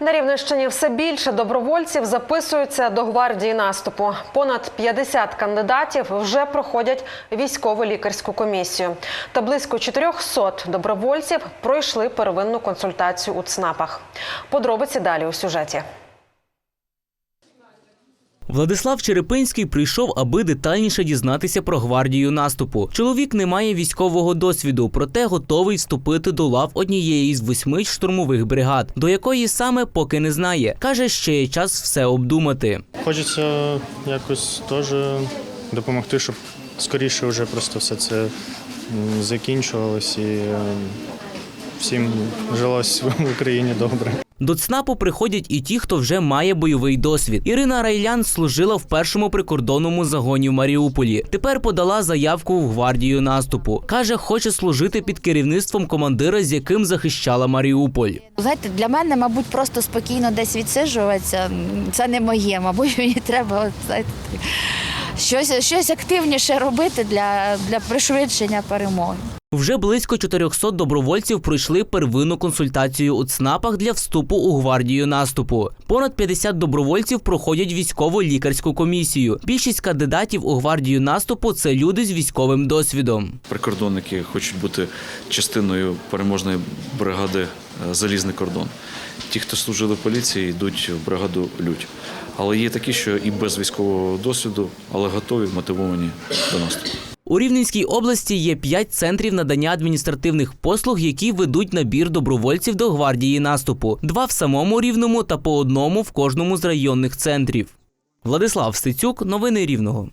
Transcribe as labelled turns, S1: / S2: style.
S1: На Рівненщині все більше добровольців записуються до гвардії наступу. Понад 50 кандидатів вже проходять військово-лікарську комісію. Та близько 400 добровольців пройшли первинну консультацію у ЦНАПах. Подробиці далі у сюжеті.
S2: Владислав Черепинський прийшов, аби детальніше дізнатися про гвардію наступу. Чоловік не має військового досвіду, проте готовий вступити до лав однієї з восьми штурмових бригад, до якої саме поки не знає. каже, ще є час все обдумати.
S3: Хочеться якось теж допомогти, щоб скоріше вже просто все це закінчувалось і е, всім жилось в Україні добре.
S2: До ЦНАПу приходять і ті, хто вже має бойовий досвід. Ірина Райлян служила в першому прикордонному загоні в Маріуполі. Тепер подала заявку в гвардію наступу. каже, хоче служити під керівництвом командира, з яким захищала Маріуполь.
S4: Знаєте, для мене, мабуть, просто спокійно десь відсиджуватися. Це не моє. Мабуть, мені треба знаєте, щось, щось активніше робити для, для пришвидшення перемоги.
S2: Вже близько 400 добровольців пройшли первинну консультацію у ЦНАПах для вступу у гвардію наступу. Понад 50 добровольців проходять військово-лікарську комісію. Більшість кандидатів у гвардію наступу це люди з військовим досвідом.
S5: Прикордонники хочуть бути частиною переможної бригади е, Залізний кордон. Ті, хто служили в поліції, йдуть в бригаду Людь. Але є такі, що і без військового досвіду, але готові, мотивовані до наступу.
S2: У Рівненській області є п'ять центрів надання адміністративних послуг, які ведуть набір добровольців до гвардії наступу. Два в самому рівному та по одному в кожному з районних центрів. Владислав Стецюк, новини Рівного.